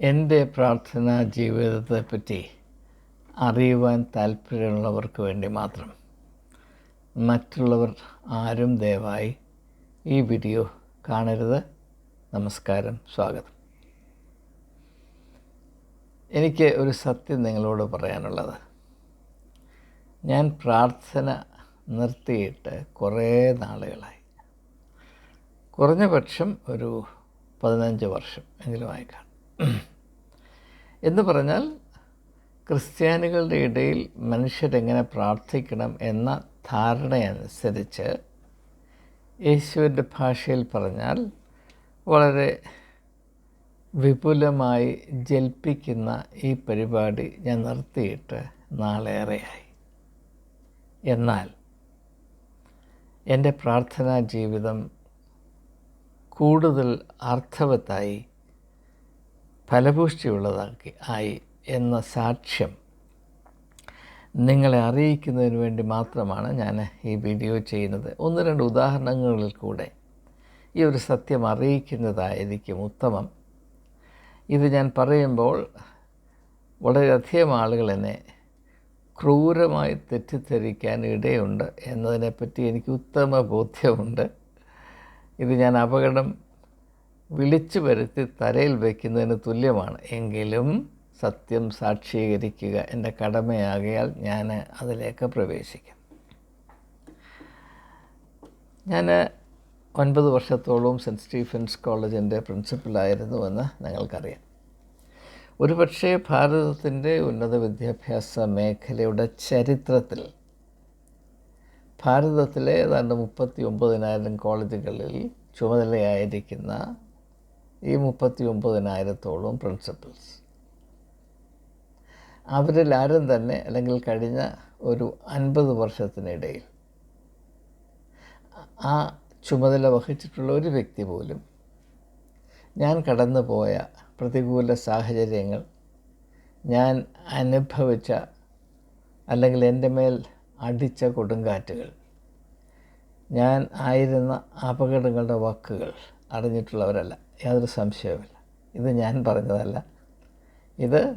എന്റെ പ്രാർത്ഥനാ ജീവിതത്തെപ്പറ്റി അറിയുവാൻ താല്പര്യമുള്ളവർക്ക് വേണ്ടി മാത്രം. മറ്റുള്ളവർ ആരും ദയവായി ഈ വീഡിയോ കാണരുത്. നമസ്കാരം സ്വാഗതം. എനിക്ക് ഒരു സത്യം നിങ്ങളോട് പറയാനുള്ളത്. ഞാൻ പ്രാർത്ഥന നിർത്തിയിട്ട് കുറേ നാളുകളായി. കുറഞ്ഞ പക്ഷം ഒരു പതിനഞ്ച് വർഷം എങ്കിലും കാണും. എന്ന് പറഞ്ഞാൽ ക്രിസ്ത്യാനികളുടെ ഇടയിൽ മനുഷ്യരെങ്ങനെ പ്രാർത്ഥിക്കണം എന്ന ധാരണയനുസരിച്ച് യേശുവിന്റെ ഭാഷയിൽ പറഞ്ഞാൽ വളരെ വിപുലമായി ജൽപ്പിക്കുന്ന ഈ പരിപാടി ഞാൻ നിർത്തിയിട്ട് നാളേറെയായി. എന്നാൽ എന്റെ പ്രാർത്ഥനാ ജീവിതം കൂടുതൽ അർത്ഥവത്തായി ഫലപുഷ്ടിയുള്ളതാക്കി ആയി എന്ന സാക്ഷ്യം നിങ്ങളെ അറിയിക്കുന്നതിന് വേണ്ടി മാത്രമാണ് ഞാൻ ഈ വീഡിയോ ചെയ്യുന്നത്. ഒന്ന് രണ്ട് ഉദാഹരണങ്ങളിൽ കൂടെ ഈ ഒരു സത്യം അറിയിക്കുന്നതായിരിക്കും ഉത്തമം. ഇത് ഞാൻ പറയുമ്പോൾ വളരെയധികം ആളുകൾ എന്നെ ക്രൂരമായി തെറ്റിദ്ധരിക്കാൻ ഇടയുണ്ട് എന്നതിനെപ്പറ്റി എനിക്ക് ഉത്തമ ബോധ്യമുണ്ട്. ഇത് ഞാൻ അപകടം വിളിച്ചു വരുത്തി തലയിൽ വയ്ക്കുന്നതിന് തുല്യമാണ്. എങ്കിലും സത്യം സാക്ഷീകരിക്കുക എന്റെ കടമയാകയാൽ ഞാൻ അതിലേക്ക് പ്രവേശിക്കും. ഞാൻ ഒൻപത് വർഷത്തോളം സെന്റ് സ്റ്റീഫൻസ് കോളേജിന്റെ പ്രിൻസിപ്പലായിരുന്നുവെന്ന് ഞങ്ങൾക്കറിയാം ഒരുപക്ഷെ ഭാരതത്തിന്റെ ഉന്നത വിദ്യാഭ്യാസ മേഖലയുടെ ചരിത്രത്തിൽ ഭാരതത്തിലെ ഏതാണ്ട് മുപ്പത്തി ഒമ്പതിനായിരം കോളേജുകളിൽ ചുമതലയായിരിക്കുന്ന ഈ മുപ്പത്തി ഒമ്പതിനായിരത്തോളം പ്രിൻസിപ്പൽസ് അവരിൽ ആരും തന്നെ അല്ലെങ്കിൽ കഴിഞ്ഞ ഒരു അൻപത് വർഷത്തിനിടയിൽ ആ ചുമതല വഹിച്ചിട്ടുള്ള ഒരു വ്യക്തി പോലും ഞാൻ കടന്നു പോയ പ്രതികൂല സാഹചര്യങ്ങൾ ഞാൻ അനുഭവിച്ച അല്ലെങ്കിൽ എന്റെ മേൽ അടിച്ച കൊടുങ്കാറ്റുകൾ ഞാൻ ആയിരുന്ന അപകടങ്ങളുടെ വാക്കുകൾ അറിഞ്ഞിട്ടുള്ളവരല്ല. യാതൊരു സംശയവുമില്ല. ഇത് ഞാൻ പറഞ്ഞതല്ല. ഇത്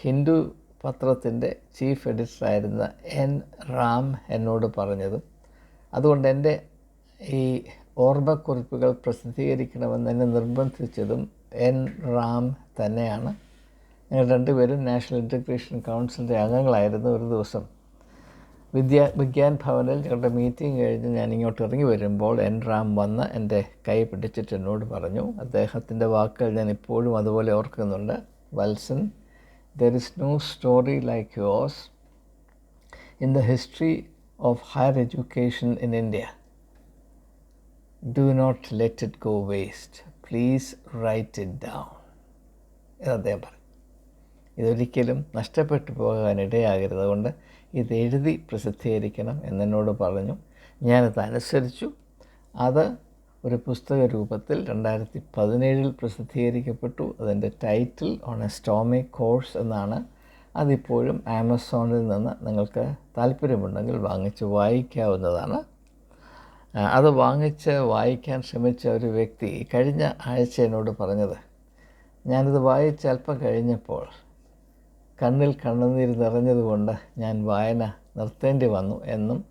ഹിന്ദു പത്രത്തിന്റെ ചീഫ് എഡിറ്ററായിരുന്ന എൻ റാം എന്നോട് പറഞ്ഞതും അതുകൊണ്ട് എന്റെ ഈ ഓർമ്മക്കുറിപ്പുകൾ പ്രസിദ്ധീകരിക്കണമെന്ന് എന്നെ നിർബന്ധിച്ചതും എൻ റാം തന്നെയാണ്. ഞങ്ങൾ രണ്ടുപേരും നാഷണൽ ഇന്റഗ്രേഷൻ കൗൺസിലിന്റെ അംഗങ്ങളായിരുന്നു ഒരു ദിവസം. വിദ്യാ വിജ്ഞാൻ ഭവനിൽ ഞങ്ങളുടെ മീറ്റിംഗ് കഴിഞ്ഞ് ഞാൻ ഇങ്ങോട്ട് ഇറങ്ങി വരുമ്പോൾ എൻ റാം വന്ന് എന്റെ കൈ പിടിച്ചിട്ട് എന്നോട് പറഞ്ഞു. അദ്ദേഹത്തിന്റെ വാക്കുകൾ ഞാൻ ഇപ്പോഴും അതുപോലെ ഓർക്കുന്നുണ്ട്. Valsan there is no story like yours in the history of higher education in India do not let it go waste please write it down എന്ന് അദ്ദേഹം പറഞ്ഞു. ഇതൊരിക്കലും നഷ്ടപ്പെട്ടു പോകാൻ ഇടയാകരുത് അതുകൊണ്ട് ഇത് എഴുതി പ്രസിദ്ധീകരിക്കണം എന്നെന്നോട് പറഞ്ഞു. ഞാനത് അനുസരിച്ചു. അത് ഒരു പുസ്തക രൂപത്തിൽ രണ്ടായിരത്തി പതിനേഴിൽ പ്രസിദ്ധീകരിക്കപ്പെട്ടു. അതിന്റെ title on a stormy course എന്നാണ്. അതിപ്പോഴും ആമസോണിൽ നിന്ന് നിങ്ങൾക്ക് താല്പര്യമുണ്ടെങ്കിൽ വാങ്ങിച്ച് വായിക്കാവുന്നതാണ്. അത് വാങ്ങിച്ച് വായിക്കാൻ ശ്രമിച്ച ഒരു വ്യക്തി കഴിഞ്ഞ ആഴ്ച എന്നോട് പറഞ്ഞത് ഞാനിത് വായിച്ച് കഴിഞ്ഞപ്പോൾ കണ്ണിൽ കണ്ണുനീര് നിറഞ്ഞതുകൊണ്ട് ഞാൻ വായന നിർത്തേണ്ടി വന്നു എന്നും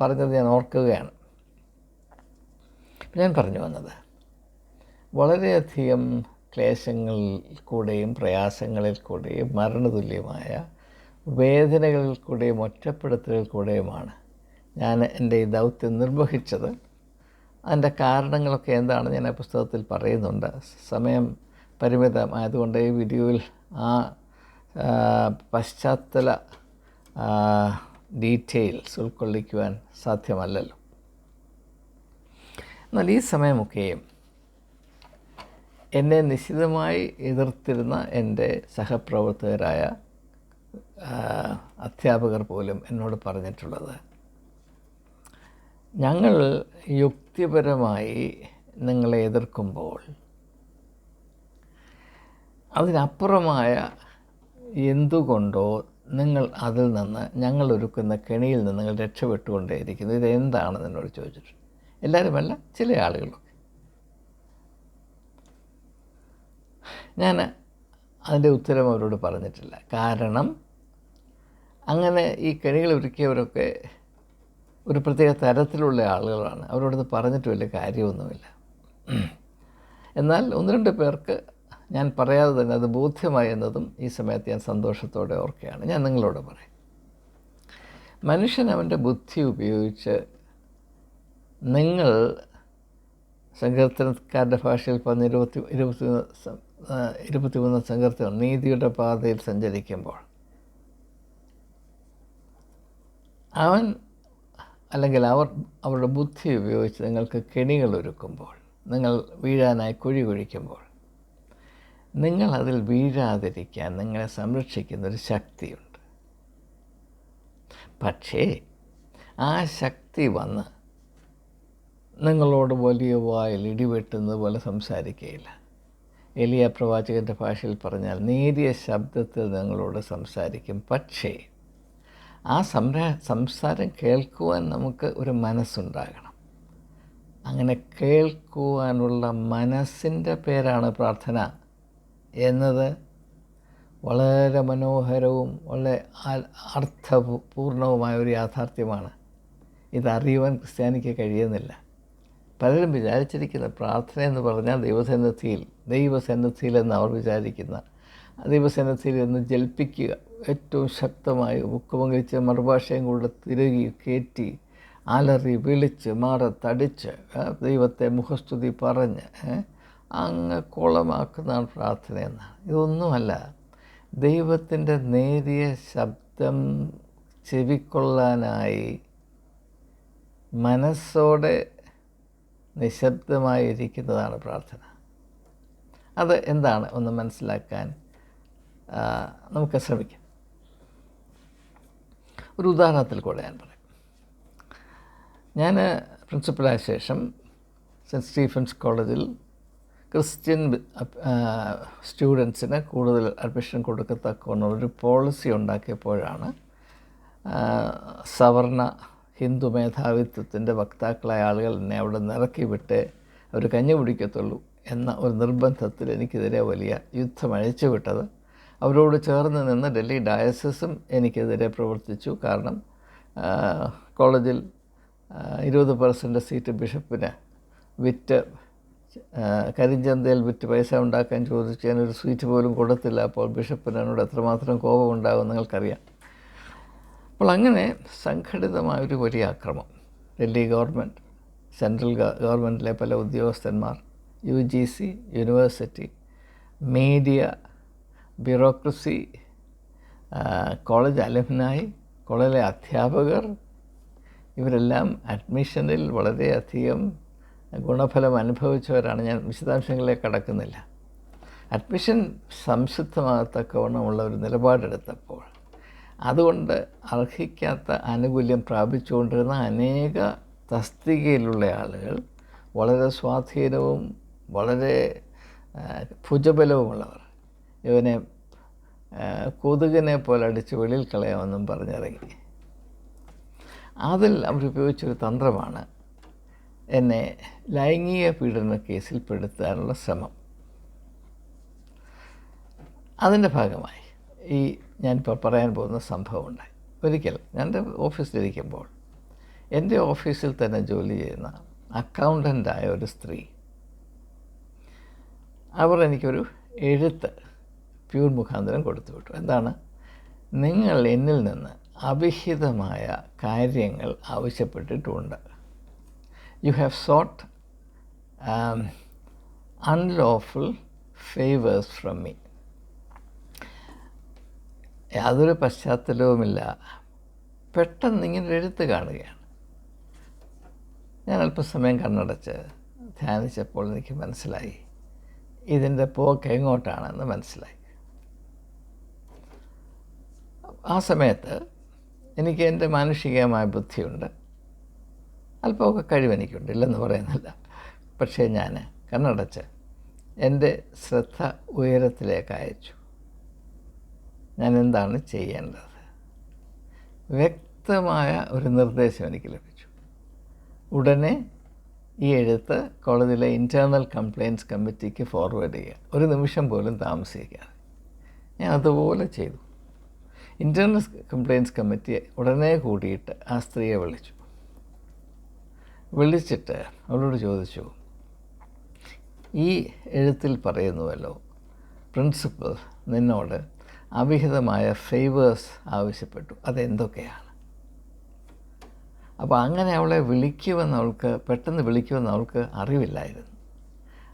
പറഞ്ഞത് ഞാൻ ഓർക്കുകയാണ്. ഞാൻ പറഞ്ഞു വന്നത് വളരെയധികം ക്ലേശങ്ങളിൽ കൂടെയും പ്രയാസങ്ങളിൽ കൂടെയും മരണതുല്യമായ വേദനകളിൽ കൂടെയും ഒറ്റപ്പെടുത്തലിൽ കൂടെയുമാണ് ഞാൻ എന്റെ ഈ ദൗത്യം നിർവഹിച്ചത്. അതിന്റെ കാരണങ്ങളൊക്കെ എന്താണ് ഞാൻ ആ പുസ്തകത്തിൽ പറയുന്നുണ്ട്. സമയം പരിമിതമായതുകൊണ്ട് ഈ വീഡിയോയിൽ ആ പശ്ചാത്തല ഡീറ്റെയിൽസ് ഉൾക്കൊള്ളിക്കുവാൻ സാധ്യമല്ലല്ലോ. എന്നാൽ ഈ സമയമൊക്കെയും എന്നെ നിശ്ചിതമായി എതിർത്തിരുന്ന എന്റെ സഹപ്രവർത്തകരായ അധ്യാപകർ പോലും എന്നോട് പറഞ്ഞിട്ടുള്ളത് ഞങ്ങൾ യുക്തിപരമായി നിങ്ങളെ എതിർക്കുമ്പോൾ അതിനപ്പുറമായ എന്തുകൊണ്ടോ നിങ്ങൾ അതിൽ നിന്ന് ഞങ്ങൾ ഒരുക്കുന്ന കെണിയിൽ നിന്ന് നിങ്ങൾ രക്ഷപ്പെട്ടുകൊണ്ടേയിരിക്കുന്നു. ഇതെന്താണെന്ന് എന്നോട് ചോദിച്ചിട്ടുണ്ട്. എല്ലാവരുമല്ല ചില ആളുകളൊക്കെ. ഞാൻ അതിന്റെ ഉത്തരം അവരോട് പറഞ്ഞിട്ടില്ല. കാരണം അങ്ങനെ ഈ കെണികൾ ഒരുക്കിയവരൊക്കെ ഒരു പ്രത്യേക തരത്തിലുള്ള ആളുകളാണ്. അവരോടൊന്ന് പറഞ്ഞിട്ട് വലിയ കാര്യമൊന്നുമില്ല. എന്നാൽ ഒന്ന് രണ്ട് പേർക്ക് ഞാൻ പറയാതെ തന്നെ അത് ബോധ്യമായി എന്നതും ഈ സമയത്ത് ഞാൻ സന്തോഷത്തോടെ ഓർക്കുകയാണ്. ഞാൻ നിങ്ങളോട് പറയും. മനുഷ്യൻ അവന്റെ ബുദ്ധി ഉപയോഗിച്ച് നിങ്ങൾ സങ്കീർത്തനക്കാരുടെ ഭാഷയിൽ പറഞ്ഞ ഇരുപത്തി ഇരുപത്തി ഇരുപത്തിമൂന്ന് സങ്കീർത്തനം നീതിയുടെ പാതയിൽ സഞ്ചരിക്കുമ്പോൾ അവൻ അല്ലെങ്കിൽ അവർ അവരുടെ ബുദ്ധി ഉപയോഗിച്ച് നിങ്ങൾക്ക് കെണികൾ ഒരുക്കുമ്പോൾ നിങ്ങൾ വീഴാനായി കുഴി കുഴിക്കുമ്പോൾ നിങ്ങൾ അതിൽ വീഴാതിരിക്കാൻ നിങ്ങളെ സംരക്ഷിക്കുന്ന ഒരു ശക്തിയുണ്ട്. പക്ഷേ ആ ശക്തി വന്ന് നിങ്ങളോട് വലിയ വായിൽ ഇടിവെട്ടുന്നത് പോലെ സംസാരിക്കുകയില്ല. എലിയ പ്രവാചകന്റെ ഭാഷയിൽ പറഞ്ഞാൽ നേരിയ ശബ്ദത്തിൽ നിങ്ങളോട് സംസാരിക്കും. പക്ഷേ ആ സംരാ സംസാരം കേൾക്കുവാൻ നമുക്ക് ഒരു മനസ്സുണ്ടാകണം. അങ്ങനെ കേൾക്കുവാനുള്ള മനസ്സിന്റെ പേരാണ് പ്രാർത്ഥന. എന്നത് വളരെ മനോഹരവും വളരെ അർത്ഥപൂർണവുമായ ഒരു യാഥാർത്ഥ്യമാണ്. ഇതറിയുവാൻ ക്രിസ്ത്യാനിക്ക് കഴിയുന്നില്ല. പലരും വിചാരിച്ചിരിക്കുന്ന പ്രാർത്ഥന എന്ന് പറഞ്ഞാൽ ദൈവസന്നിധിയിൽ ദൈവസന്നിധിയിൽ എന്ന് അവർ വിചാരിക്കുന്ന ദൈവസന്നിധിയിൽ എന്ന് ജൽപ്പിക്കുക ഏറ്റവും ശക്തമായി മുക്കുമംഗലിച്ച് മറുഭാഷയും കൂടെ തിരുകി കയറ്റി അലറി വിളിച്ച് മാറത്തടിച്ച് ദൈവത്തെ മുഖസ്തുതി പറഞ്ഞ് അങ്ങ് കുളമാക്കുന്നതാണ് പ്രാർത്ഥന എന്നാണ് ഇതൊന്നുമല്ല. ദൈവത്തിന്റെ നേരിയ ശബ്ദം ചെവിക്കൊള്ളാനായി മനസ്സോടെ നിശബ്ദമായിരിക്കുന്നതാണ് പ്രാർത്ഥന. അത് എന്താണ്? ഒന്ന് മനസ്സിലാക്കാൻ നമുക്ക് ശ്രമിക്കാം. ഒരു ഉദാഹരണത്തിൽ കൂടെ ഞാൻ പറയാം. ഞാൻ പ്രിൻസിപ്പലായ ശേഷം സെന്റ് സ്റ്റീഫൻസ് കോളേജിൽ ക്രിസ്ത്യൻ സ്റ്റുഡൻസിന് കൂടുതൽ അഡ്മിഷൻ കൊടുക്കത്തക്കൊന്നുള്ളൊരു പോളിസി ഉണ്ടാക്കിയപ്പോഴാണ് സവർണ ഹിന്ദു മേധാവിത്വത്തിന്റെ വക്താക്കളായ ആളുകൾ എന്നെ അവിടെ നിറക്കി വിട്ട് അവർ കഞ്ഞി പിടിക്കത്തുള്ളൂ എന്ന ഒരു നിർബന്ധത്തിൽ എനിക്കെതിരെ വലിയ യുദ്ധം അഴിച്ചു വിട്ടത്. അവരോട് ചേർന്ന് നിന്ന് ഡൽഹി ഡയസസും എനിക്കെതിരെ പ്രവർത്തിച്ചു. കാരണം കോളേജിൽ ഇരുപത് പെർസെന്റ് സീറ്റ് ബിഷപ്പിന് വിറ്റ് കരിഞ്ചന്തയിൽ വിറ്റ് പൈസ ഉണ്ടാക്കാൻ ചോദിച്ചതിന് ഒരു സ്വീറ്റ് പോലും കൊടുത്തില്ല. അപ്പോൾ ബിഷപ്പിന് എന്നോട് എത്രമാത്രം കോപം ഉണ്ടാകും നിങ്ങൾക്കറിയാം. അപ്പോൾ അങ്ങനെ സംഘടിതമായൊരു വലിയ ആക്രമം ഡൽഹി ഗവൺമെന്റ് സെൻട്രൽ ഗവൺമെന്റിലെ പല ഉദ്യോഗസ്ഥന്മാർ U G C university media bureaucracy college alumni കോളേജിലെ അധ്യാപകർ ഇവരെല്ലാം അഡ്മിഷനിൽ വളരെയധികം ഗുണഫലം അനുഭവിച്ചവരാണ്. ഞാൻ വിശദാംശങ്ങളിലേക്ക് കടക്കുന്നില്ല. അഡ്മിഷൻ സംശുദ്ധമാകത്തക്കവണ്ണമുള്ള ഒരു നിലപാടെടുത്തപ്പോൾ അതുകൊണ്ട് അർഹിക്കാത്ത ആനുകൂല്യം പ്രാപിച്ചുകൊണ്ടിരുന്ന അനേക തസ്തികയിലുള്ള ആളുകൾ വളരെ സ്വാധീനവും വളരെ ഭുജബലവുമുള്ളവർ. ഇവനെ കൊതുകിനെ പോലെ അടിച്ച് വെളിയിൽ കളയാമെന്നും പറഞ്ഞിറങ്ങി. അതിൽ അവരുപയോഗിച്ചൊരു തന്ത്രമാണ് എന്നെ ലൈംഗിക പീഡന കേസിൽ പെടുത്താനുള്ള ശ്രമം. അതിന്റെ ഭാഗമായി ഈ ഞാനിപ്പോൾ പറയാൻ പോകുന്ന സംഭവം ഉണ്ടായി. ഒരിക്കൽ ഞാൻ എന്റെ ഓഫീസിലിരിക്കുമ്പോൾ എന്റെ ഓഫീസിൽ തന്നെ ജോലി ചെയ്യുന്ന അക്കൗണ്ടന്റായ ഒരു സ്ത്രീ അവർ എനിക്കൊരു എഴുത്ത് പ്യൂർ മുഖാന്തരം കൊടുത്തു വിട്ടു. എന്താണ്? നിങ്ങൾ എന്നിൽ നിന്ന് അഭിഹിതമായ കാര്യങ്ങൾ ആവശ്യപ്പെട്ടിട്ടുണ്ട്. You sought um, unlawful favors from me. യാതൊരു പശ്ചാത്തലവുമില്ല. പെട്ടെന്ന് ഇങ്ങനെ എഴുത്ത് കാണുകയാണ്. ഞാൻ അല്പസമയം കണ്ണടച്ച് ധ്യാനിച്ചപ്പോൾ എനിക്ക് മനസ്സിലായി. ഇതിന്റെ പോക്ക് എങ്ങോട്ടാണെന്ന് മനസ്സിലായി. ആ സമയത്ത് എനിക്ക് എന്റെ മാനുഷികമായ ബുദ്ധിയുണ്ട്. അല്പമൊക്കെ കഴിവെനിക്കുണ്ട് ഇല്ലെന്ന് പറയുന്നില്ല. പക്ഷേ ഞാൻ കണ്ണടച്ച് എന്റെ ശ്രദ്ധ ഉയരത്തിലേക്ക് അയച്ചു. ഞാൻ എന്താണ് ചെയ്യേണ്ടത്? വ്യക്തമായ ഒരു നിർദ്ദേശം എനിക്ക് ലഭിച്ചു. ഉടനെ ഈ എഴുത്ത് കോളേജിലെ ഇന്റേർണൽ കംപ്ലയിൻസ് കമ്മിറ്റിക്ക് ഫോർവേഡ് ചെയ്യുക ഒരു നിമിഷം പോലും താമസിക്കാതെ. ഞാൻ അതുപോലെ ചെയ്തു. ഇന്റേർണൽ കംപ്ലയിൻസ് കമ്മിറ്റി ഉടനെ കൂടിയിട്ട് ആ സ്ത്രീയെ വിളിച്ചു. വിളിച്ചിട്ട് അവളോട് ചോദിച്ചു ഈ എഴുത്തിൽ പറയുന്നുവല്ലോ പ്രിൻസിപ്പൽ നിന്നോട് അവിഹിതമായ ഫേവേഴ്സ് ആവശ്യപ്പെട്ടു. അതെന്തൊക്കെയാണ്? അപ്പോൾ അങ്ങനെ അവളെ വിളിക്കുമെന്ന് അവൾക്ക് പെട്ടെന്ന് വിളിക്കുമെന്ന് അവൾക്ക് അറിവില്ലായിരുന്നു.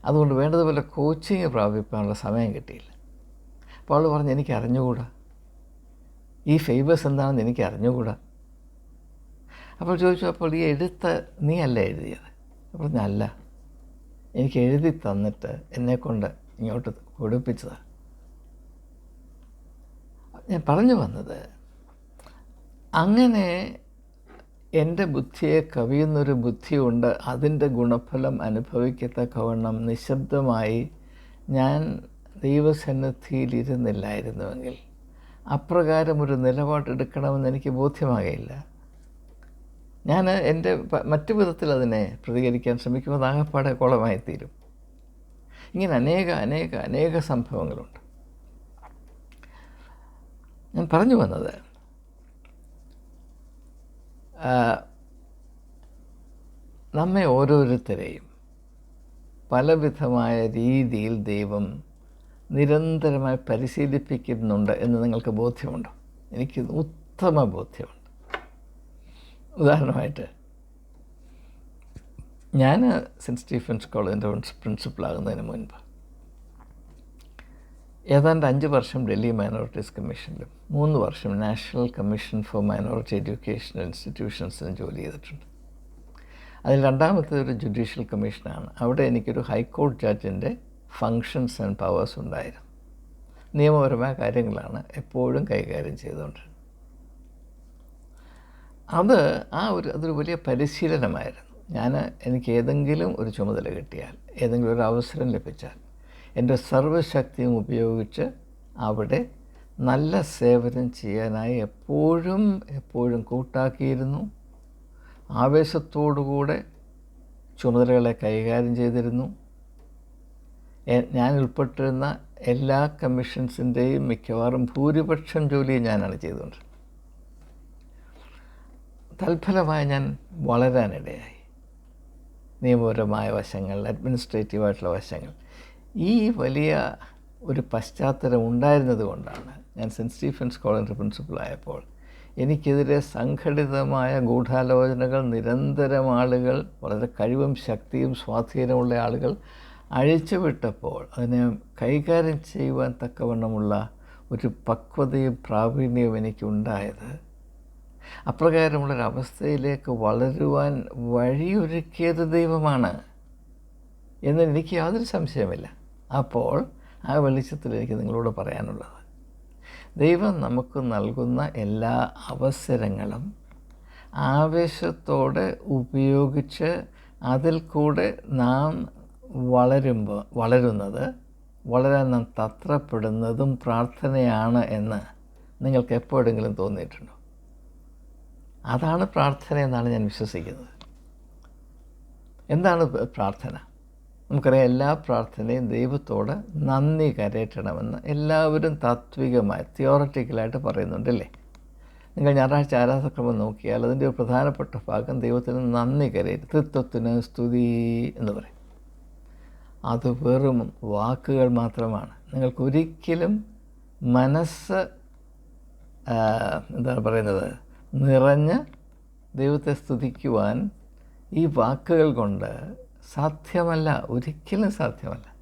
അതുകൊണ്ട് വേണ്ടതുപോലെ കോച്ചിങ് പ്രാപിക്കാനുള്ള സമയം കിട്ടിയില്ല. അപ്പോൾ അവൾ പറഞ്ഞ് എനിക്ക് അറിഞ്ഞുകൂടാ ഈ ഫേവേഴ്സ് എന്താണെന്ന് എനിക്ക് അറിഞ്ഞുകൂടാ അപ്പോൾ ചോദിച്ചു അപ്പോൾ ഈ എഴുത്ത് നീ അല്ല എഴുതിയത്? അപ്പോൾ അല്ല. എനിക്ക് എഴുതി തന്നിട്ട് എന്നെക്കൊണ്ട് ഇങ്ങോട്ട് കൊടുപ്പിച്ചതാണ് ഞാൻ പറഞ്ഞു വന്നത് അങ്ങനെ എന്റെ ബുദ്ധിയെ കവിയുന്നൊരു ബുദ്ധിയുണ്ട്. അതിന്റെ ഗുണഫലം അനുഭവിക്കത്തക്കവണ്ണം നിശബ്ദമായി ഞാൻ ദൈവസന്നിധിയിലിരുന്നില്ലായിരുന്നുവെങ്കിൽ അപ്രകാരം ഒരു നിലപാടെടുക്കണമെന്ന് എനിക്ക് ബോധ്യമാകയില്ല. ഞാൻ എന്റെ മറ്റു വിധത്തിൽ അതിനെ പ്രതികരിക്കാൻ ശ്രമിക്കുമ്പോൾ ആകപ്പാടെ കോളമായി തീരും ഇങ്ങനെ അനേക അനേക അനേക സംഭവങ്ങളുണ്ട്. ഞാൻ പറഞ്ഞു വന്നത് നമ്മെ ഓരോരുത്തരെയും പലവിധമായ രീതിയിൽ ദൈവം നിരന്തരമായി പരിശീലിപ്പിക്കുന്നുണ്ട് എന്ന് നിങ്ങൾക്ക് ബോധ്യമുണ്ടോ? എനിക്ക് ഉത്തമ ബോധ്യമുണ്ട്. ഉദാഹരണമായിട്ട് ഞാൻ സെന്റ് സ്റ്റീഫൻസ് കോളേജിന്റെ പ്രിൻസിപ്പളാകുന്നതിന് മുൻപ് ഏതാണ്ട് അഞ്ച് വർഷം ഡൽഹി മൈനോറിറ്റീസ് കമ്മീഷനിലും മൂന്ന് വർഷം national commission for minority education ഇൻസ്റ്റിറ്റ്യൂഷൻസിലും ജോലി ചെയ്തിട്ടുണ്ട്. അതിൽ രണ്ടാമത്തെ ഒരു ജുഡീഷ്യൽ കമ്മീഷനാണ് അവിടെ എനിക്കൊരു ഹൈക്കോടതി ജഡ്ജിന്റെ ഫങ്ഷൻസ് ആൻഡ് പവേഴ്സ് ഉണ്ടായിരുന്നു. നിയമപരമായ കാര്യങ്ങളാണ് എപ്പോഴും കൈകാര്യം ചെയ്തുകൊണ്ടിരുന്നത്. അത് ആ ഒരു അതൊരു വലിയ പരിശീലനമായിരുന്നു. ഞാൻ എനിക്ക് ഏതെങ്കിലും ഒരു ചുമതല കിട്ടിയാൽ ഏതെങ്കിലും ഒരു അവസരം ലഭിച്ചാൽ എന്റെ സർവശക്തിയും ഉപയോഗിച്ച് അവിടെ നല്ല സേവനം ചെയ്യാനായി എപ്പോഴും എപ്പോഴും കൂട്ടാക്കിയിരുന്നു. ആവേശത്തോടുകൂടെ ചുമതലകളെ കൈകാര്യം ചെയ്തിരുന്നു. ഞാൻ ഉൾപ്പെട്ടിരുന്ന എല്ലാ കമ്മീഷൻസിന്റെയും മിക്കവാറും ഭൂരിപക്ഷം ജോലിയും ഞാനാണ് ചെയ്തുകൊണ്ടിരുന്നത്. തൽഫലമായി ഞാൻ വളരാനിടയായി. നിയമപരമായ വശങ്ങൾ അഡ്മിനിസ്ട്രേറ്റീവായിട്ടുള്ള വശങ്ങൾ. ഈ വലിയ ഒരു പശ്ചാത്തലം ഉണ്ടായിരുന്നത് കൊണ്ടാണ് ഞാൻ സെന്റ് സ്റ്റീഫൻസ് കോളേജിന്റെ പ്രിൻസിപ്പളായപ്പോൾ എനിക്കെതിരെ സംഘടിതമായ ഗൂഢാലോചനകൾ നിരന്തരം ആളുകൾ വളരെ കഴിവും ശക്തിയും സ്വാധീനമുള്ള ആളുകൾ അഴിച്ചുവിട്ടപ്പോൾ അതിനെ കൈകാര്യം ചെയ്യുവാൻ തക്കവണ്ണമുള്ള ഒരു പക്വതയും പ്രാവീണ്യവും എനിക്കുണ്ടായത് അപ്രകാരമുള്ളൊരവസ്ഥയിലേക്ക് വളരുവാൻ വഴിയൊരുക്കിയത് ദൈവമാണ് എന്ന് എനിക്ക് യാതൊരു സംശയമില്ല അപ്പോൾ ആ വെളിച്ചത്തിൽ എനിക്ക് നിങ്ങളോട് പറയാനുള്ളത് ദൈവം നമുക്ക് നൽകുന്ന എല്ലാ അവസരങ്ങളും ആവേശത്തോടെ ഉപയോഗിച്ച് അതിൽ കൂടെ നാം വളരുമ്പോൾ വളരുന്നത് വളരാൻ നാം തത്രപ്പെടുന്നതും പ്രാർത്ഥനയാണ് എന്ന് നിങ്ങൾക്ക് എപ്പോഴെങ്കിലും തോന്നിയിട്ടുണ്ടോ? അതാണ് പ്രാർത്ഥന എന്നാണ് ഞാൻ വിശ്വസിക്കുന്നത്. എന്താണ് പ്രാർത്ഥന? നമുക്കറിയാം എല്ലാ പ്രാർത്ഥനയും ദൈവത്തോട് നന്ദി കരയറ്റണമെന്ന് എല്ലാവരും താത്വികമായി തിയോററ്റിക്കലായിട്ട് പറയുന്നുണ്ടല്ലേ? നിങ്ങൾ ഞായറാഴ്ച ആരാധക്രമം നോക്കിയാൽ അതിന്റെ ഒരു പ്രധാനപ്പെട്ട ഭാഗം ദൈവത്തിന് നന്ദി കരയറ്റ് തൃത്വത്തിന് സ്തുതി എന്ന് പറയും. അത് വെറും വാക്കുകൾ മാത്രമാണ്. നിങ്ങൾക്കൊരിക്കലും മനസ്സ് എന്താണ് പറയുന്നത്? നിറഞ്ഞ് ദൈവത്തെ സ്തുതിക്കുവാൻ ഈ വാക്കുകൾ കൊണ്ട് സാധ്യമല്ല ഒരിക്കലും സാധ്യമല്ല.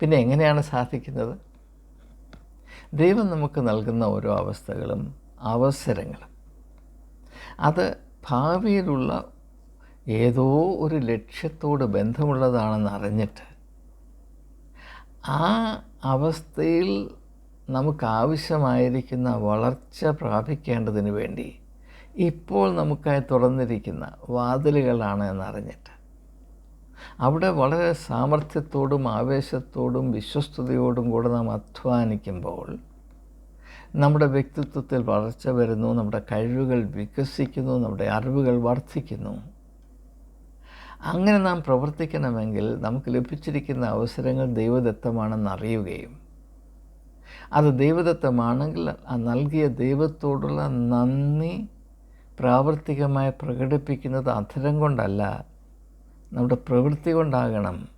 പിന്നെ എങ്ങനെയാണ് സാധിക്കുന്നത്? ദൈവം നമുക്ക് നൽകുന്ന ഓരോ അവസ്ഥകളും അവസരങ്ങളും. അത് ഭാവിയിലുള്ള ഏതോ ഒരു ലക്ഷ്യത്തോട് ബന്ധമുള്ളതാണെന്ന് അറിഞ്ഞിട്ട് ആ അവസ്ഥയിൽ നമുക്ക് ആവശ്യമായിരിക്കുന്ന വളർച്ച പ്രാപിക്കേണ്ടതിന് വേണ്ടി ഇപ്പോൾ നമുക്കായി തുറന്നിരിക്കുന്ന വാതിലുകളാണ് എന്നറിഞ്ഞിട്ട്. അവിടെ വളരെ സാമർഥ്യത്തോടും ആവേശത്തോടും വിശ്വസ്തയോടും കൂടെ നാം അധ്വാനിക്കുമ്പോൾ നമ്മുടെ വ്യക്തിത്വത്തിൽ വളർച്ച വരുന്നു നമ്മുടെ കഴിവുകൾ വികസിക്കുന്നു നമ്മുടെ അറിവുകൾ വർദ്ധിക്കുന്നു. അങ്ങനെ നാം പ്രവർത്തിക്കണമെങ്കിൽ നമുക്ക് ലഭിച്ചിരിക്കുന്ന അവസരങ്ങൾ ദൈവദത്തമാണെന്ന് അറിയുകയും അത് ദൈവദത്തമാണെങ്കിൽ ആ നൽകിയ ദൈവത്തോടുള്ള നന്ദി പ്രാവർത്തികമായി പ്രകടിപ്പിക്കുന്നത് അധരം കൊണ്ടല്ല. നമ്മുടെ പ്രവൃത്തി കൊണ്ടാകണം.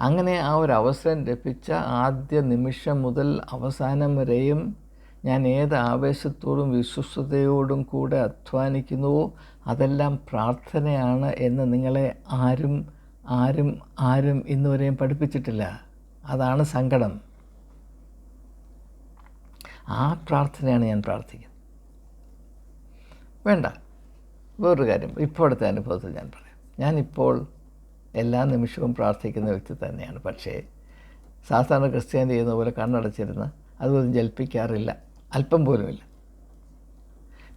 അങ്ങനെ ആ ഒരു അവസരം ലഭിച്ച ആദ്യ നിമിഷം മുതൽ അവസാനം വരെയും ഞാൻ ഏത് ആവേശത്തോടും വിശ്വസ്തയോടും കൂടെ അധ്വാനിക്കുന്നുവോ അതെല്ലാം പ്രാർത്ഥനയാണ് എന്ന് നിങ്ങളെ ആരും ആരും ആരും ഇന്നുവരെയും പഠിപ്പിച്ചിട്ടില്ല. അതാണ് സങ്കടം. ആ പ്രാർത്ഥനയാണ് ഞാൻ പ്രാർത്ഥിക്കുന്നത്. വേണ്ട. വേറൊരു കാര്യം. ഇപ്പോഴത്തെ അനുഭവത്തിൽ ഞാൻ പറയാം. ഞാനിപ്പോൾ എല്ലാ നിമിഷവും പ്രാർത്ഥിക്കുന്ന വ്യക്തി തന്നെയാണ്. പക്ഷേ സാധാരണ ക്രിസ്ത്യാനി ചെയ്യുന്ന പോലെ കണ്ണടച്ചിരുന്ന് അതൊന്നും ജൽപ്പിക്കാറില്ല. അല്പം പോലുമില്ല.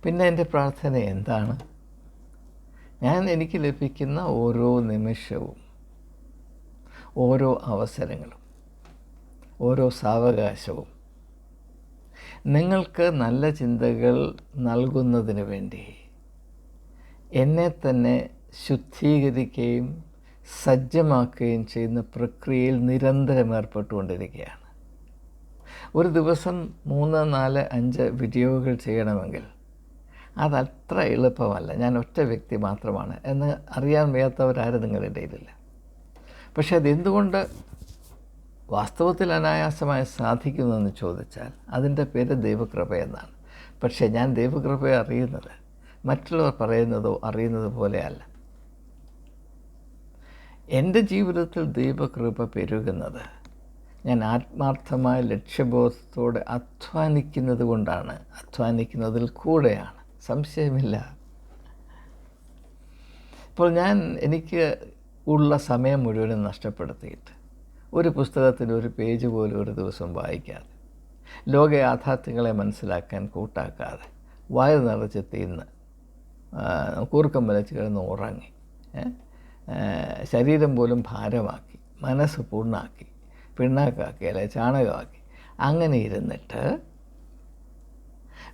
പിന്നെ എന്റെ പ്രാർത്ഥന എന്താണ്? ഞാൻ എനിക്ക് ലഭിക്കുന്ന ഓരോ നിമിഷവും ഓരോ അവസരങ്ങളും ഓരോ സാവകാശവും നിങ്ങൾക്ക് നല്ല ചിന്തകൾ നൽകുന്നതിന് വേണ്ടി എന്നെ തന്നെ ശുദ്ധീകരിക്കുകയും സജ്ജമാക്കുകയും ചെയ്യുന്ന പ്രക്രിയയിൽ നിരന്തരം ഏർപ്പെട്ടുകൊണ്ടിരിക്കുകയാണ്. ഒരു ദിവസം മൂന്ന് നാല് അഞ്ച് വീഡിയോകൾ ചെയ്യണമെങ്കിൽ അതത്ര എളുപ്പമല്ല. ഞാൻ ഒറ്റ വ്യക്തി മാത്രമാണ് എന്ന് അറിയാൻ വയ്യാത്തവരാരും നിങ്ങളുടെ ഇടയിലില്ല. പക്ഷേ അതെന്തുകൊണ്ട് വാസ്തവത്തിൽ അനായാസമായി സാധിക്കുമെന്ന് ചോദിച്ചാൽ അതിന്റെ പേര് ദൈവകൃപ എന്നാണ് പക്ഷേ ഞാൻ ദൈവകൃപയെ അറിയുന്നത് മറ്റുള്ളവർ പറയുന്നതോ അറിയുന്നത് പോലെയല്ല. എന്റെ ജീവിതത്തിൽ ദൈവകൃപ പെരുകുന്നത് ഞാൻ ആത്മാർത്ഥമായ ലക്ഷ്യബോധത്തോടെ അധ്വാനിക്കുന്നത് കൊണ്ടാണ്. അധ്വാനിക്കുന്നതിൽ കൂടെയാണ്. സംശയമില്ല. ഇപ്പോൾ ഞാൻ എനിക്ക് ഉള്ള സമയം മുഴുവനും നഷ്ടപ്പെടുത്തിയിട്ട് ഒരു പുസ്തകത്തിന്റെ ഒരു പേജ് പോലും ഒരു ദിവസം വായിക്കാതെ ലോക യാഥാർത്ഥ്യങ്ങളെ മനസ്സിലാക്കാൻ കൂട്ടാക്കാതെ വായു നിറച്ച് തിന്ന് കൂർക്കം വലച്ച് കിടന്ന് ഉറങ്ങി ശരീരം പോലും ഭാരമാക്കി മനസ്സ് പൂർണാക്കി പിണ്ണാക്കാക്കി അല്ലെ ചാണകമാക്കി അങ്ങനെ ഇരുന്നിട്ട്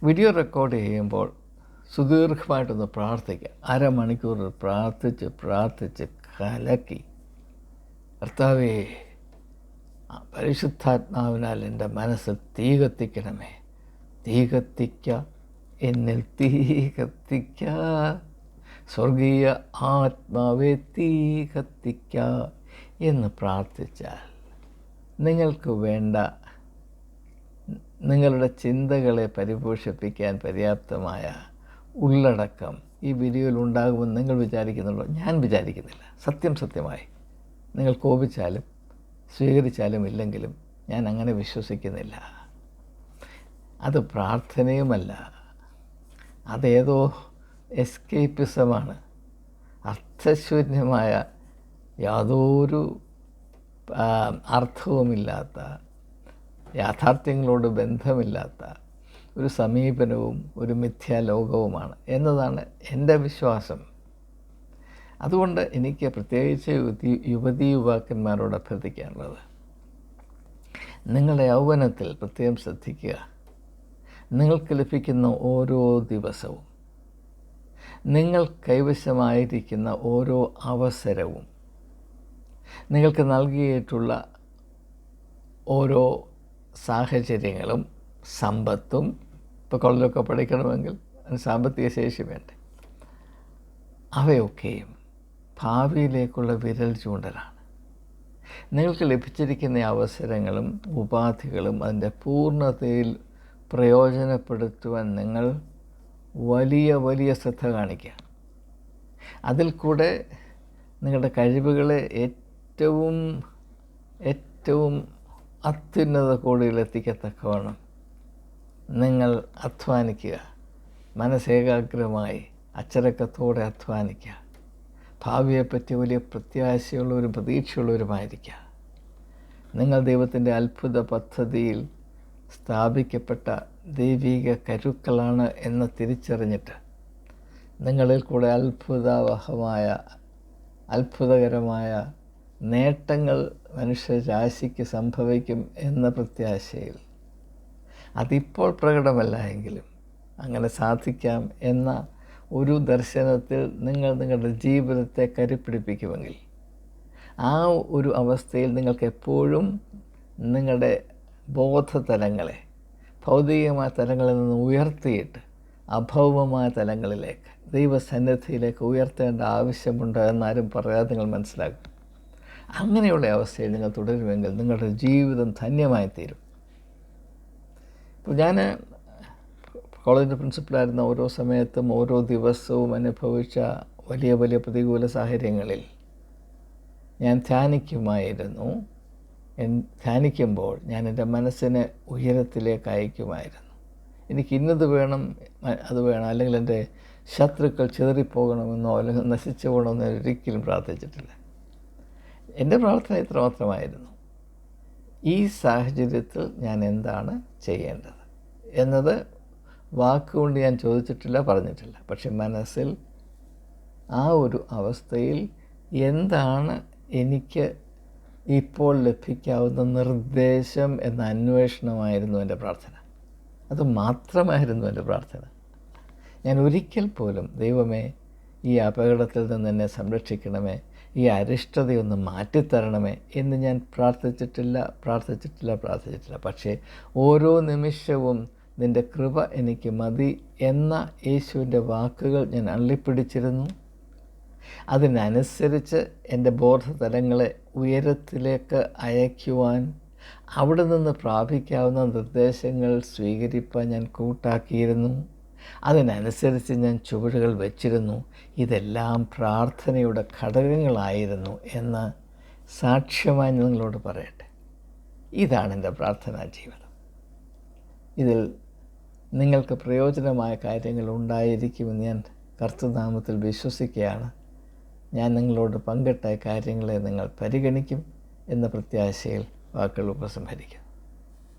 വീഡിയോ റെക്കോർഡ് ചെയ്യുമ്പോൾ സുദീർഘമായിട്ടൊന്ന് പ്രാർത്ഥിക്കുക അരമണിക്കൂർ പ്രാർത്ഥിച്ച് പ്രാർത്ഥിച്ച് കലക്കി. കർത്താവേ പരിശുദ്ധാത്മാവിനാൽ എന്റെ മനസ്സ് തീ കത്തിക്കണമേ. തീ കത്തിക്ക എന്നിൽ തീ കത്തിക്ക. സ്വർഗീയ ആത്മാവെ തീ കത്തിക്ക എന്ന് പ്രാർത്ഥിച്ചാൽ നിങ്ങൾക്ക് വേണ്ട നിങ്ങളുടെ ചിന്തകളെ പരിപോഷിപ്പിക്കാൻ പര്യാപ്തമായ ഉള്ളടക്കം ഈ വീഡിയോയിൽ ഉണ്ടാകുമെന്ന് നിങ്ങൾ വിചാരിക്കുന്നുണ്ടോ? ഞാൻ വിചാരിക്കുന്നില്ല. സത്യം സത്യമായി. നിങ്ങൾ കോപിച്ചാലും സ്വീകരിച്ചാലും ഇല്ലെങ്കിലും ഞാൻ അങ്ങനെ വിശ്വസിക്കുന്നില്ല. അത് പ്രാർത്ഥനയുമല്ല. അതേതോ എസ്കേപ്പിസമാണ്. അർത്ഥശൂന്യമായ യാതൊരു അർത്ഥവുമില്ലാത്ത യാഥാർത്ഥ്യങ്ങളോട് ബന്ധമില്ലാത്ത ഒരു സമീപനവും ഒരു മിഥ്യാലോകവുമാണ് എന്നതാണ് എന്റെ വിശ്വാസം. അതുകൊണ്ട് എനിക്ക് പ്രത്യേകിച്ച് യുവതി യുവതി യുവാക്കന്മാരോട് അഭ്യർത്ഥിക്കാനുള്ളത് നിങ്ങളുടെ യൗവനത്തിൽ പ്രത്യേകം ശ്രദ്ധിക്കുക. നിങ്ങൾക്ക് ലഭിക്കുന്ന ഓരോ ദിവസവും നിങ്ങൾ കൈവശമായിരിക്കുന്ന ഓരോ അവസരവും നിങ്ങൾക്ക് നൽകിയിട്ടുള്ള ഓരോ സാഹചര്യങ്ങളും സമ്പത്തും ഇപ്പോൾ കൊള്ളലൊക്കെ പഠിക്കണമെങ്കിൽ സാമ്പത്തിക ശേഷി വേണ്ടേ? അവയൊക്കെയും ഭാവിയിലേക്കുള്ള വിരൽ ചൂണ്ടലാണ്. നിങ്ങൾക്ക് ലഭിച്ചിരിക്കുന്ന അവസരങ്ങളും ഉപാധികളും അതിന്റെ പൂർണതയിൽ പ്രയോജനപ്പെടുത്തുവാൻ നിങ്ങൾ വലിയ വലിയ ശ്രദ്ധ കാണിക്കുക. അതിൽ കൂടെ നിങ്ങളുടെ കഴിവുകളെ ഏറ്റവും ഏറ്റവും അത്യുന്നത കോടിയിൽ എത്തിക്കത്തക്കവണ്ണം നിങ്ങൾ അധ്വാനിക്കുക. മനസ്സേകാഗ്രമായി അച്ചടക്കത്തോടെ അധ്വാനിക്കുക. ഭാവിയെപ്പറ്റി വലിയ പ്രത്യാശയുള്ളവരും പ്രതീക്ഷയുള്ളവരുമായിരിക്കുക നിങ്ങൾ ദൈവത്തിന്റെ അത്ഭുത പദ്ധതിയിൽ സ്ഥാപിക്കപ്പെട്ട ദൈവിക കരുക്കളാണ് എന്ന് തിരിച്ചറിഞ്ഞിട്ട് നിങ്ങളിൽ കൂടെ അത്ഭുതാവഹമായ അത്ഭുതകരമായ നേട്ടങ്ങൾ മനുഷ്യരാശിക്ക് സംഭവിക്കും എന്ന പ്രത്യാശയിൽ അതിപ്പോൾ പ്രകടമല്ല എങ്കിലും അങ്ങനെ സാധിക്കാം എന്ന ഒരു ദർശനത്തിൽ നിങ്ങൾ നിങ്ങളുടെ ജീവിതത്തെ കരുപ്പിടിപ്പിക്കുമെങ്കിൽ ആ ഒരു അവസ്ഥയിൽ നിങ്ങൾക്ക് എപ്പോഴും നിങ്ങളുടെ ബോധതലങ്ങളെ ഭൗതികമായ തലങ്ങളിൽ നിന്ന് ഉയർത്തിയിട്ട് അഭൗമമായ തലങ്ങളിലേക്ക് ദൈവസന്നിധിയിലേക്ക് ഉയർത്തേണ്ട ആവശ്യമുണ്ട് എന്നാരും പറയാതെ നിങ്ങൾ മനസ്സിലാക്കും. അങ്ങനെയുള്ള അവസ്ഥയിൽ നിങ്ങൾ തുടരുമെങ്കിൽ നിങ്ങളുടെ ജീവിതം ധന്യമായി തീരും ഇപ്പോൾ ഞാൻ കോളേജിന്റെ പ്രിൻസിപ്പലായിരുന്ന ഓരോ സമയത്തും ഓരോ ദിവസവും അനുഭവിച്ച വലിയ വലിയ പ്രതികൂല സാഹചര്യങ്ങളിൽ ഞാൻ ധ്യാനിക്കുമായിരുന്നു. ധ്യാനിക്കുമ്പോൾ ഞാൻ എന്റെ മനസ്സിനെ ഉയരത്തിലേക്ക് അയക്കുമായിരുന്നു. എനിക്ക് ഇന്നത് വേണം അത് വേണം അല്ലെങ്കിൽ എന്റെ ശത്രുക്കൾ ചിതറിപ്പോകണമെന്നോ അല്ലെങ്കിൽ നശിച്ചു പോകണമെന്നോ ഒരിക്കലും പ്രാർത്ഥിച്ചിട്ടില്ല. എന്റെ പ്രാർത്ഥന ഇത്രമാത്രമായിരുന്നു. ഈ സാഹചര്യത്തിൽ ഞാൻ എന്താണ് ചെയ്യേണ്ടത്? എന്നത് വാക്കുകൊണ്ട് ഞാൻ ചോദിച്ചിട്ടില്ല പറഞ്ഞിട്ടില്ല. പക്ഷെ മനസ്സിൽ ആ ഒരു അവസ്ഥയിൽ എന്താണ് എനിക്ക് ഇപ്പോൾ ലഭിക്കാവുന്ന നിർദ്ദേശം എന്ന അന്വേഷണമായിരുന്നു എന്റെ പ്രാർത്ഥന. അത് മാത്രമായിരുന്നു എന്റെ പ്രാർത്ഥന. ഞാൻ ഒരിക്കൽ പോലും ദൈവമേ ഈ അപകടത്തിൽ നിന്ന് എന്നെ സംരക്ഷിക്കണമേ ഈ അരിഷ്ടതയൊന്ന് മാറ്റിത്തരണമേ എന്ന് ഞാൻ പ്രാർത്ഥിച്ചിട്ടില്ല പ്രാർത്ഥിച്ചിട്ടില്ല പ്രാർത്ഥിച്ചിട്ടില്ല. പക്ഷേ ഓരോ നിമിഷവും നിന്റെ കൃപ എനിക്ക് മതി എന്ന യേശുവിന്റെ വാക്കുകൾ ഞാൻ അള്ളിപ്പിടിച്ചിരുന്നു. അതിനനുസരിച്ച് എന്റെ ബോധതലങ്ങളെ ഉയരത്തിലേക്ക് അയക്കുവാൻ അവിടെ നിന്ന് പ്രാപിക്കാവുന്ന നിർദ്ദേശങ്ങൾ സ്വീകരിപ്പാൻ ഞാൻ കൂട്ടാക്കിയിരുന്നു. അതിനനുസരിച്ച് ഞാൻ ചുവടുകൾ വച്ചിരുന്നു. ഇതെല്ലാം പ്രാർത്ഥനയുടെ ഘടകങ്ങളായിരുന്നു എന്ന് സാക്ഷ്യമായി നിങ്ങളോട് പറയട്ടെ. ഇതാണ് എന്റെ പ്രാർത്ഥനാ ജീവിതം. ഇതിൽ നിങ്ങൾക്ക് പ്രയോജനമായ കാര്യങ്ങൾ ഉണ്ടായിരിക്കുമെന്ന് ഞാൻ കർത്തനാമത്തിൽ വിശ്വസിക്കുകയാണ്. ഞാൻ നിങ്ങളോട് പങ്കിട്ട കാര്യങ്ങളെ നിങ്ങൾ പരിഗണിക്കും എന്ന പ്രത്യാശയിൽ വാക്കുകൾ ഉപസംഹരിക്കും